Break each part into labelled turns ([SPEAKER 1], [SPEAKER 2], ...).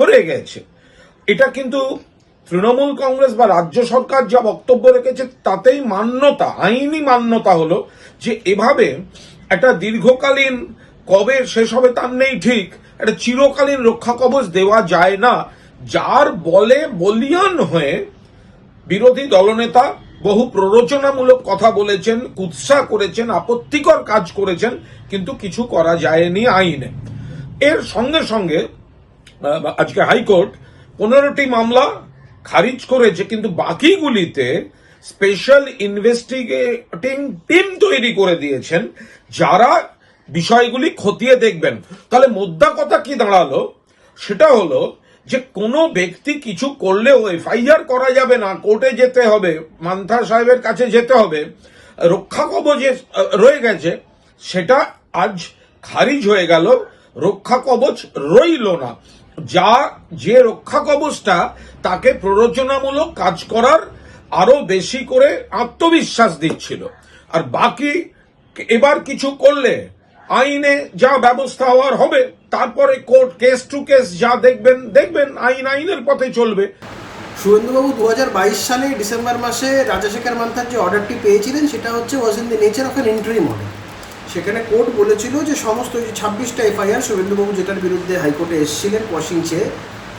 [SPEAKER 1] ধরে গেছে। এটা কিন্তু তৃণমূল কংগ্রেস বা রাজ্য সরকার যা বক্তব্য রেখেছে, তাতেই মান্যতা, আইনি মান্যতা হলো যে এভাবে একটা দীর্ঘকালীন কবে শেষ হবে তার নেই ঠিক, একটা চিরকালীন রক্ষা কবচ দেওয়া যায় না, যার বলে বলিয়ান হয়ে বিরোধী দলনেতা বহু প্ররোচনামূলক কথা বলেছেন, কুৎসা করেছেন, আপত্তিকর কাজ করেছেন, কিন্তু কিছু করা যায়নি আইনে। এর সঙ্গে সঙ্গে আজকে হাইকোর্ট পনেরোটি মামলা খারিজ করেছে, কিন্তু বাকিগুলিতে স্পেশাল ইনভেস্টিগেটিং টিম তৈরি করে দিয়েছেন, যারা বিষয়গুলি খতিয়ে দেখবেন। তাহলে মোদ্দা কথা কি দাঁড়াল? সেটা হলো যে কোনো ব্যক্তি কিছু করলেও এফআইআর করা যাবে না, কোর্টে যেতে হবে, মান্থা সাহেবের কাছে যেতে হবে, রক্ষা কবচে রয়ে গেছে, সেটা আজ খারিজ হয়ে গেল, রক্ষা কবচ রইল না। যা যে রক্ষা কবচটা তাকে প্ররোচনামূলক কাজ করার আরও বেশি করে আত্মবিশ্বাস দিচ্ছিল। আর বাকি এবার কিছু করলে, আইনে যা ব্যবস্থা হওয়ার হবে, তারপরে কোর্ট কেস টু কেস যা দেখবেন দেখবেন আইন আইনের পথে চলবে।
[SPEAKER 2] শুভেন্দুবাবু দু হাজার বাইশ সালে ডিসেম্বর মাসে রাজাশেখর মান্থার যে অর্ডারটি পেয়েছিলেন, সেটা হচ্ছে was in the nature of an interim order. সেখানে কোর্ট বলেছিল যে সমস্ত যে ছাব্বিশটা এফআইআর শুভেন্দুবাবু যেটার বিরুদ্ধে হাইকোর্টে এসেছিলেন কোয়াশিং চেয়ে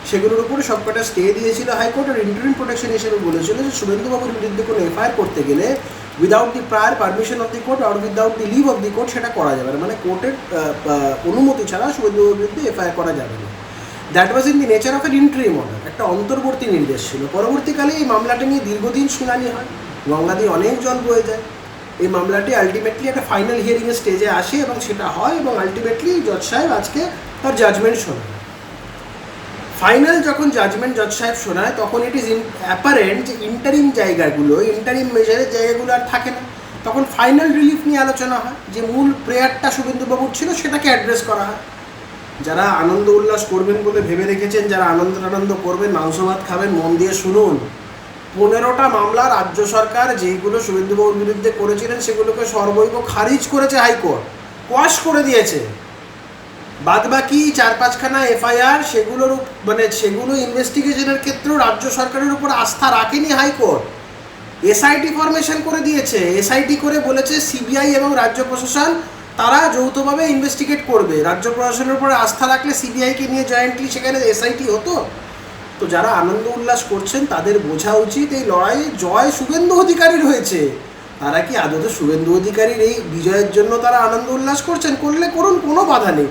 [SPEAKER 2] সেগুলোর উপরে সবকটা স্টে দিয়েছিল হাইকোর্ট আর ইন্টারিম প্রোটেকশন হিসেবে বলেছিল যে শুভেন্দুবাবুর বিরুদ্ধে কোনো এফআইআর করতে গেলে without the prior permission of the court R without the leave of the court সেটা করা যাবে না। মানে কোর্টের অনুমতি ছাড়া শুভেন্দুবাবুর বিরুদ্ধে এফআইআর করা যাবে না। That was in the nature of an interim order একটা অন্তর্বর্তী নির্দেশ ছিল। পরবর্তীকালে এই মামলাটা নিয়ে দীর্ঘদিন শুনানি হয়। গঙ্গা দিয়ে অনেক জল বয়ে যায়। এই মামলাটি আলটিমেটলি একটা ফাইনাল হিয়ারিংয়ের স্টেজে আসে এবং সেটা হয় এবং আলটিমেটলি জজ সাহেব আজকে তার জাজমেন্ট শোনায়। ফাইনাল যখন জাজমেন্ট জজ সাহেব শোনায়, তখন ইট ইজ অ্যাপারেন্ট যে ইন্টারিম জায়গাগুলো ইন্টারিম মেজারের জায়গাগুলো আর থাকে না। তখন ফাইনাল রিলিফ নিয়ে আলোচনা হয়, যে মূল প্রেয়ারটা শুভেন্দুবাবুর ছিল সেটাকে অ্যাড্রেস করা হয়। যারা আনন্দ উল্লাস করবেন বলে ভেবে রেখেছেন, যারা আনন্দ আনন্দ করবেন মাংস ভাত খাবেন, মন দিয়ে শুনুন। পনেরোটা মামলা রাজ্য সরকার যেইগুলো শুভেন্দুবাবুর বিরুদ্ধে করেছিলেন সেগুলোকে সর্বৈব খারিজ করেছে হাইকোর্ট। কোয়াশ করে দিয়েছে। বাদ বাকি চার পাঁচখানা এফআইআর সেগুলোর মানে সেগুলো ইনভেস্টিগেশনের ক্ষেত্রেও রাজ্য সরকারের উপর আস্থা রাখেনি হাইকোর্ট। এসআইটি ফরমেশন করে দিয়েছে। এসআইটি করে বলেছে সিবিআই এবং রাজ্য প্রশাসন তারা যৌথভাবে ইনভেস্টিগেট করবে। রাজ্য প্রশাসনের উপরে আস্থা রাখলে সিবিআইকে নিয়ে জয়েন্টলি সেখানে এসআইটি হতো? তো যারা আনন্দ উল্লাস করছেন, তাদের বোঝা উচিত এই লড়াইয়ে জয় শুভেন্দু অধিকারীর হয়েছে তারা কি আদতে শুভেন্দু অধিকারীর এই বিজয়ের জন্য তারা আনন্দ উল্লাস করছেন? করলে করুন, কোনো বাধা নেই।